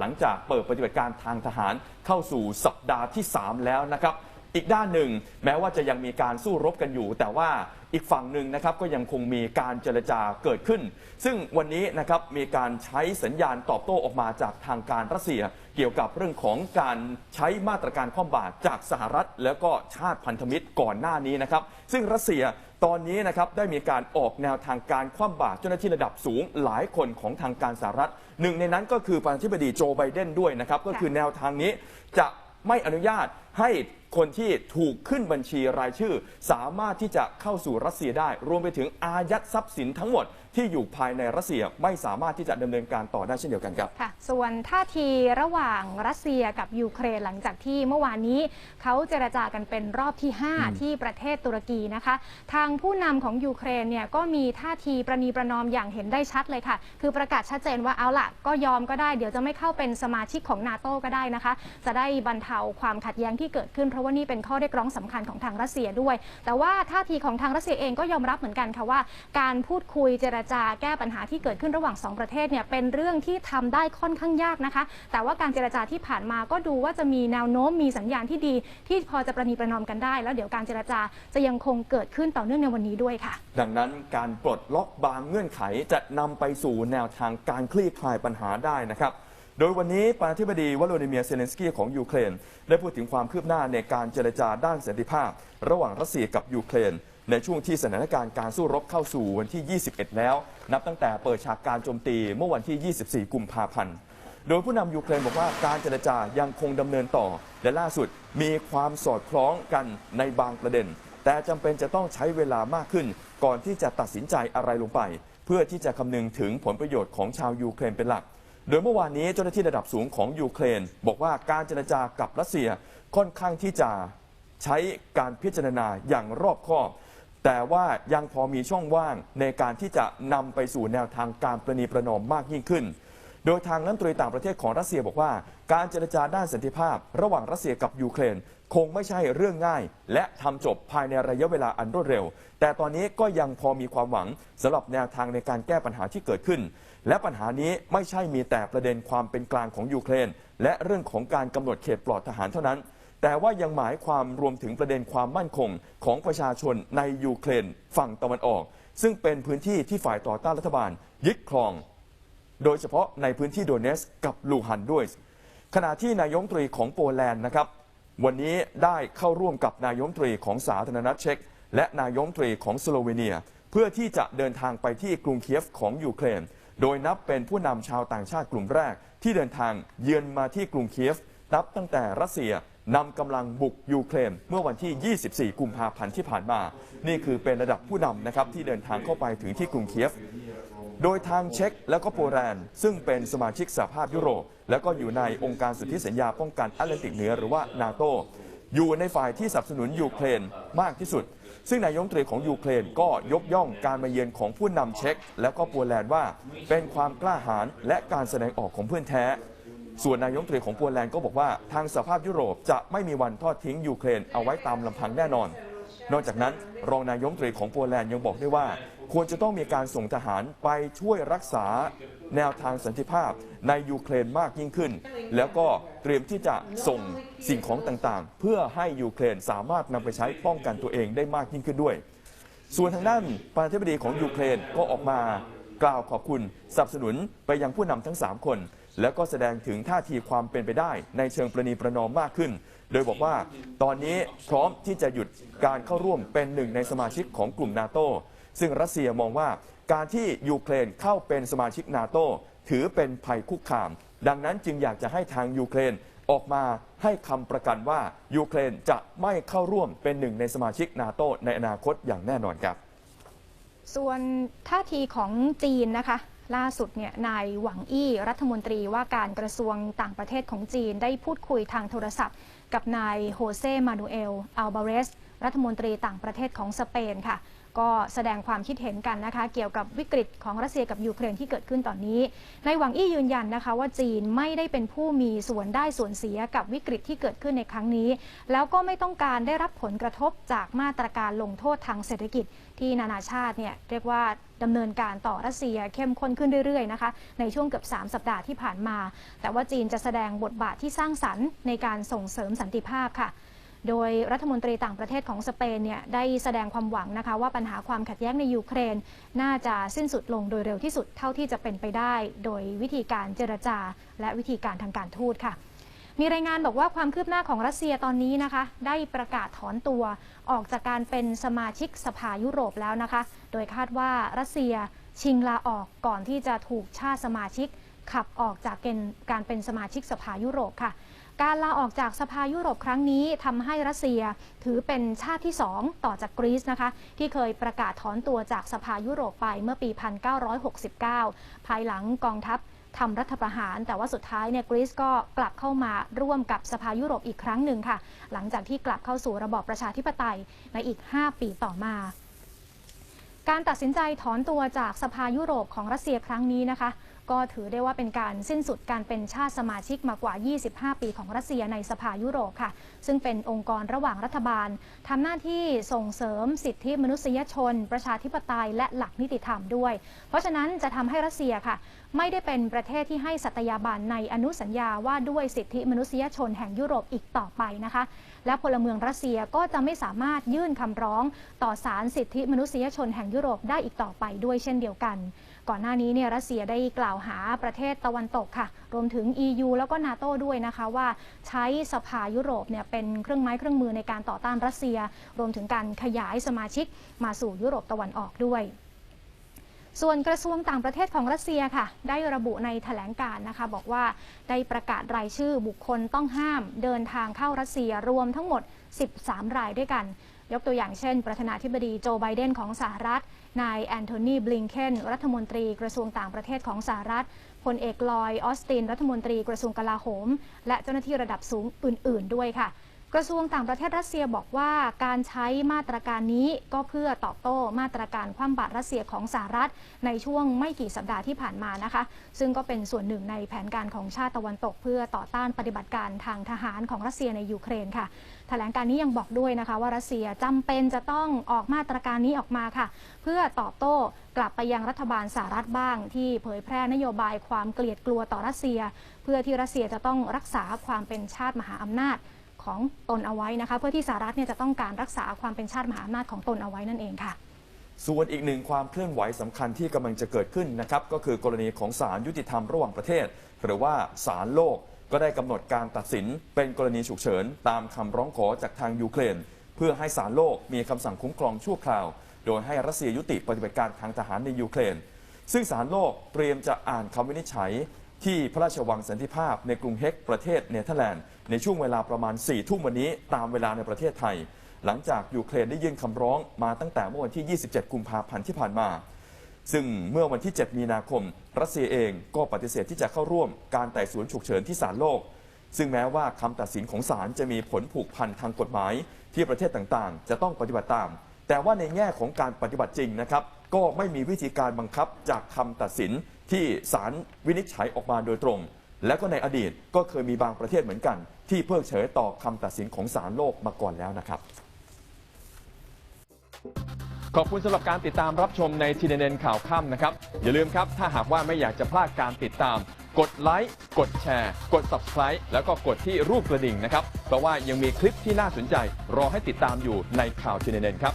หลังจากเปิดปฏิบัติการทางทหารเข้าสู่สัปดาห์ที่ 3 แล้วนะครับ อีกด้านหนึ่ง แม้ว่าจะยังมีการสู้รบกันอยู่ แต่ว่าอีกฝั่งหนึ่งนะครับก็ยังคงมีการเจรจาเกิดขึ้น ซึ่งวันนี้นะครับมีการใช้สัญญาณตอบโต้ออกมาจากทางการรัสเซีย เกี่ยวกับเรื่องของการใช้มาตรการคว่ำบาตรจากสหรัฐ แล้วก็ชาติพันธมิตรก่อนหน้านี้นะครับ ซึ่งรัสเซียตอนนี้นะครับได้มีการออกแนวทางการคว่ำบาตรเจ้าหน้าที่ระดับสูงหลายคนของทางการสหรัฐ หนึ่งในนั้นก็คือประธานาธิบดีโจไบเดนด้วยนะครับก็คือแนวทางนี้จะไม่อนุญาตให้ คนที่ถูกขึ้นบัญชีรายชื่อ สามารถที่จะเข้าสู่รัสเซียได้ รวมไปถึงอายัดทรัพย์สินทั้งหมดที่อยู่ภายในรัสเซียไม่สามารถที่จะดำเนินการต่อได้เช่นเดียวกันครับค่ะส่วนท่าทีระหว่างรัสเซียกับยูเครนหลังจากที่เมื่อวานนี้ เขาเจรจากันเป็นรอบที่ 5 ที่ประเทศตุรกีนะคะ ทางผู้นำของยูเครนเนี่ยก็มีท่าทีประนีประนอมอย่างเห็นได้ชัดเลยค่ะ คือประกาศชัดเจนว่าเอาล่ะ ก็ยอมก็ได้เดี๋ยวจะไม่เข้าเป็นสมาชิกของนาโต้ก็ได้นะคะ จะได้บรรเทาความขัดแย้งที่เกิดขึ้นเพราะว่านี่เป็นข้อเรียกร้องสำคัญของทางรัสเซียด้วย แต่ว่าท่าทีของทางรัสเซียเองก็ยอมรับเหมือนกันค่ะว่า การพูดคุยเจรจาแก้ปัญหาที่เกิดขึ้นระหว่างสองประเทศเนี่ยเป็นเรื่องที่ทำได้ค่อนข้างยากนะคะ แต่ว่าการเจรจาที่ผ่านมาก็ดูว่าจะมีแนวโน้มมีสัญญาณที่ดี ที่พอจะประนีประนอมกันได้ แล้วเดี๋ยวการเจรจาจะยังคงเกิดขึ้นต่อเนื่องในวันนี้ด้วยค่ะ ดังนั้นการปลดล็อกบางเงื่อนไขจะนำไปสู่แนวทางการคลี่คลายปัญหาได้นะครับ โดยวันนี้ประธานาธิบดีวโลดิเมียร์เซเลนสกี้ของยูเครน ได้พูดถึงความคืบหน้าในการเจรจาด้านสันติภาพ ระหว่างรัสเซียกับยูเครน ในช่วงที่สถานการณ์การสู้รบเข้าสู่วันที่ 21 แล้ว นับตั้งแต่เปิดฉากการโจมตีเมื่อวันที่ 24 กุมภาพันธ์โดยผู้นำยูเครนบอกว่าการเจรจายังคงดำเนินต่อ และล่าสุดมีความสอดคล้องกันในบางประเด็น แต่จำเป็นจะต้องใช้เวลามากขึ้น ก่อนที่จะตัดสินใจอะไรลงไป เพื่อที่จะคำนึงถึงผลประโยชน์ของชาวยูเครนเป็นหลัก โดยเมื่อวานนี้เจ้าหน้าที่ระดับสูงของยูเครน บอกว่าการเจรจากับรัสเซียค่อนข้างที่จะใช้การพิจารณาอย่างรอบคอบ แต่ว่ายังพอมีช่องว่างในการที่จะนำไปสู่แนวทางการประนีประนอมมากยิ่งขึ้น โดยทางรัฐมนตรีต่างประเทศของรัสเซียบอกว่า การเจรจาด้านสันติภาพ ระหว่างรัสเซียกับยูเครน คงไม่ใช่เรื่องง่าย และทำจบภายในระยะเวลาอันรวดเร็ว แต่ตอนนี้ก็ยังพอมีความหวังสำหรับแนวทางในการแก้ปัญหาที่เกิดขึ้น และปัญหานี้ไม่ใช่มีแต่ประเด็นความเป็นกลางของยูเครน และเรื่องของการกำหนดเขตปลอดทหารเท่านั้น แต่ว่ายังหมายความรวมถึงประเด็นความมั่นคงของประชาชนในยูเครนฝั่งตะวันออก ซึ่งเป็นพื้นที่ที่ฝ่ายต่อต้านรัฐบาลยึดครอง โดยเฉพาะในพื้นที่โดเนสกับลูฮันด้วยขณะที่นายมตรีของโปแลนด์นะครับ วันนี้ได้เข้าร่วมกับนายมตรีของสาธารณรัฐเช็ก และนายมตรีของสโลเวเนีย เพื่อที่จะเดินทางไปที่กรุงเคียฟของยูเครน โดยนับเป็นผู้นำชาวต่างชาติกลุ่มแรก ที่เดินทางเยือนมาที่กรุงเคียฟนับตั้งแต่รัสเซียนำกำลังบุกยูเครนเมื่อวันที่ 24 กุมภาพันธ์ที่ผ่านมา นี่คือเป็นระดับผู้นำนะครับที่เดินทางเข้าไปถึงที่กรุงเคียฟ โดยทางเช็กและก็โปแลนด์ ซึ่งเป็นสมาชิกสหภาพยุโรป และก็อยู่ในองค์การสุทธิสัญญาป้องกันแอตแลนติกเหนือหรือว่านาโต อยู่ในฝ่ายที่สนับสนุนยูเครนมากที่สุด ซึ่งนายกรัฐมตรีของยูเครนก็ยกย่องการมาเยือนของผู้นำเช็กแล้วก็โปแลนด์ว่า เป็นความกล้าหาญและการแสดงออกของเพื่อนแท้ ส่วนนายกรัฐมนตรีของโปแลนด์ก็บอกว่าทางสภาพยุโรปจะไม่มีวันทอดทิ้งยูเครนเอาไว้ตามลำพังแน่นอน นอกจากนั้นรองนายกรัฐมตรีของโปแลนด์ยังบอกด้วยว่า ควรจะต้องมีการส่งทหารไปช่วยรักษาแนวทางสันติภาพในยูเครนมากยิ่งขึ้น แล้วก็เตรียมที่จะส่งสิ่งของต่างๆ เพื่อให้ยูเครนสามารถนำไปใช้ป้องกันตัวเองได้มากยิ่งขึ้นด้วย ส่วนทางด้านประธานาธิบดีของยูเครนก็ออกมากล่าวขอบคุณสนับสนุนไปยังผู้นำทั้ง 3 คน แล้วก็แสดงถึงท่าทีความเป็นไปได้ ในเชิงประนีประนอมมากขึ้น โดยบอกว่าตอนนี้พร้อมที่จะหยุดการเข้าร่วมเป็นหนึ่งในสมาชิกของกลุ่มนาโตซึ่งรัสเซียมองว่าการที่ยูเครนเข้าเป็นสมาชิกนาโตถือเป็นภัยคุกคาม ดังนั้นจึงอยากจะให้ทางยูเครนออกมาให้คำประกันว่ายูเครนจะไม่เข้าร่วมเป็นหนึ่งในสมาชิกนาโตในอนาคตอย่างแน่นอนครับ ส่วนท่าทีของจีนนะคะ ล่าสุดเนี่ยนายหวังอี้รัฐมนตรีว่าการกระทรวงต่างประเทศของจีนได้พูดคุยทางโทรศัพท์ กับนายโฮเซมานูเอลอัลบาเรสรัฐมนตรีต่างประเทศของสเปนค่ะ ก็แสดงความคิดเห็นกันนะคะ เกี่ยวกับวิกฤตของรัสเซียกับยูเครนที่เกิดขึ้นตอนนี้นายหวังอี้ยืนยันนะคะ ว่าจีนไม่ได้เป็นผู้มีส่วนได้ส่วนเสียกับวิกฤตที่เกิดขึ้นในครั้งนี้ แล้วก็ไม่ต้องการได้รับผลกระทบจากมาตรการลงโทษทางเศรษฐกิจที่นานาชาติเนี่ยเรียกว่าดำเนินการต่อรัสเซียเข้มข้นขึ้นเรื่อยๆนะคะในช่วงเกือบ 3 สัปดาห์ที่ผ่านมา แต่ว่าจีนจะแสดงบทบาทที่สร้างสรรค์ในการส่งเสริมสันติภาพค่ะ โดยรัฐมนตรีต่างประเทศของสเปนเนี่ยได้แสดงความหวังนะคะว่าปัญหาความขัดแย้งในยูเครน น่าจะสิ้นสุดลงโดยเร็วที่สุดเท่าที่จะเป็นไปได้ โดยวิธีการเจรจา และวิธีการทางการทูตค่ะมีรายงานบอกว่าความคืบหน้าของรัสเซียตอนนี้นะคะ ได้ประกาศถอนตัวออกจากการเป็นสมาชิกสภายุโรปแล้วนะคะ โดยคาดว่ารัสเซียชิงลาออกก่อนที่จะถูกชาติสมาชิกขับออกจากเกณฑ์การเป็นสมาชิกสภายุโรปค่ะ การลาออกจากสภายุโรปครั้งนี้ทำให้รัสเซียถือเป็นชาติที่ 2 ต่อจากกรีซนะคะ ที่เคยประกาศถอนตัวจากสภายุโรปไปเมื่อปี 1969 ภายหลังกองทัพทำรัฐประหาร แต่ว่าสุดท้ายเนี่ยกรีซก็กลับเข้ามาร่วมกับสภายุโรปอีกครั้งหนึ่งค่ะ หลังจากที่กลับเข้าสู่ระบอบประชาธิปไตยในอีก 5 ปีต่อมา การตัดสินใจถอนตัวจากสภายุโรปของรัสเซียครั้งนี้นะคะ ก็ถือได้ว่าเป็นการสิ้นสุดการเป็นชาติสมาชิกมากว่า 25 ปีของรัสเซียในสภายุโรปค่ะ ซึ่งเป็นองค์กรระหว่างรัฐบาลทำหน้าที่ส่งเสริมสิทธิมนุษยชน ประชาธิปไตยและหลักนิติธรรมด้วย เพราะฉะนั้นจะทำให้รัสเซียค่ะ ไม่ได้เป็นประเทศที่ให้สัตยาบันในอนุสัญญาว่าด้วยสิทธิมนุษยชนแห่งยุโรปอีกต่อไปนะคะ และพลเมืองรัสเซียก็จะไม่สามารถยื่นคำร้องต่อศาลสิทธิมนุษยชนแห่งยุโรปได้อีกต่อไปด้วยเช่นเดียวกัน ก่อนหน้านี้เนี่ยรัสเซียได้กล่าวหาประเทศตะวันตกค่ะ รวมถึง EU แล้วก็นาโต้ด้วยนะคะว่าใช้สภายุโรปเนี่ยเป็นเครื่องไม้เครื่องมือในการต่อต้านรัสเซีย รวมถึงการขยายสมาชิกมาสู่ยุโรปตะวันออกด้วยส่วนกระทรวงต่างประเทศของรัสเซียค่ะ ได้ระบุในแถลงการนะคะ บอกว่าได้ประกาศรายชื่อบุคคลต้องห้าม เดินทางเข้ารัสเซียรวมทั้งหมด 13 รายด้วยกัน ยกตัวอย่างเช่น ประธานาธิบดีโจไบเดนของสหรัฐ นายแอนโทนีบลิงเคนรัฐมนตรีกระทรวงต่างประเทศของสหรัฐพลเอกลอย ออสติน รัฐมนตรีกระทรวงกลาโหม และเจ้าหน้าที่ระดับสูงอื่น ๆ ด้วยค่ะ กระทรวงต่างประเทศรัสเซียบอกว่าการใช้มาตรการนี้ก็เพื่อตอบโต้มาตรการคว่ำบาตรรัสเซียของสหรัฐ ในช่วงไม่กี่สัปดาห์ที่ผ่านมานะคะ ซึ่งก็เป็นส่วนหนึ่งในแผนการของชาติตะวันตก เพื่อต่อต้านปฏิบัติการทางทหารของรัสเซียในยูเครนค่ะแถลงการนี้ยังบอกด้วยนะคะว่ารัสเซียจำเป็นจะต้องออกมาตรการนี้ออกมาค่ะ เพื่อตอบโต้กลับไปยังรัฐบาลสหรัฐบ้าง ที่เผยแพร่นโยบายความเกลียดกลัวต่อรัสเซีย เพื่อที่รัสเซียจะต้องรักษาความเป็นชาติมหาอำนาจ ของตนเอาไว้นะคะ เพื่อที่สหรัฐเนี่ยจะต้องการรักษาความเป็นชาติมหาอำนาจของตนเอาไว้นั่นเองค่ะ ส่วนอีกหนึ่งความเคลื่อนไหวสำคัญที่กำลังจะเกิดขึ้นนะครับก็คือกรณีของศาลยุติธรรมระหว่างประเทศ หรือว่าศาลโลกก็ได้กำหนดการตัดสินเป็นกรณีฉุกเฉิน ตามคำร้องขอจากทางยูเครน เพื่อให้ศาลโลกมีคำสั่งคุ้มครองชั่วคราว โดยให้รัสเซียยุติปฏิบัติการทางทหารในยูเครน ซึ่งศาลโลกเตรียมจะอ่านคำวินิจฉัย ที่พระราชวังสันติภาพในกรุงเฮกประเทศเนเธอร์แลนด์ในช่วงเวลาประมาณ4ี่ทุ่มวันนี้ตามเวลาในประเทศไทย หลังจากยูเครนได้ยื่นคำร้องมาตั้งแต่เมื่อวันที่ 27 กุมภาพันธ์ที่ผ่านมา ซึ่งเมื่อวันที่ 7 มีนาคม รัสเซียเองก็ปฏิเสธที่จะเข้าร่วมการไต่สวนฉุกเฉินที่ศาลโลก ซึ่งแม้ว่าคำตัดสินของศาลจะมีผลผูกพันทางกฎหมาย ที่ประเทศต่างๆ จะต้องปฏิบัติตาม แต่ว่าในแง่ของการปฏิบัติจริงนะครับก็ไม่มีวิธีการบังคับจากคำตัดสิน ที่ศาลวินิจฉัยออกมาโดยตรง และก็ในอดีตก็เคยมีบางประเทศเหมือนกัน ที่เพิกเฉยต่อคำตัดสินของศาลโลกมาก่อนแล้วนะครับ ขอบคุณสำหรับการติดตามรับชมในทีเด็นข่าวค่ำนะครับ อย่าลืมครับ ถ้าหากว่าไม่อยากจะพลาดการติดตาม กดไลค์กดแชร์ กด Subscribe แล้วก็กดที่รูปกระดิ่งนะครับเพราะว่ายังมีคลิปที่น่าสนใจ รอให้ติดตามอยู่ในข่าวทีเด็นครับ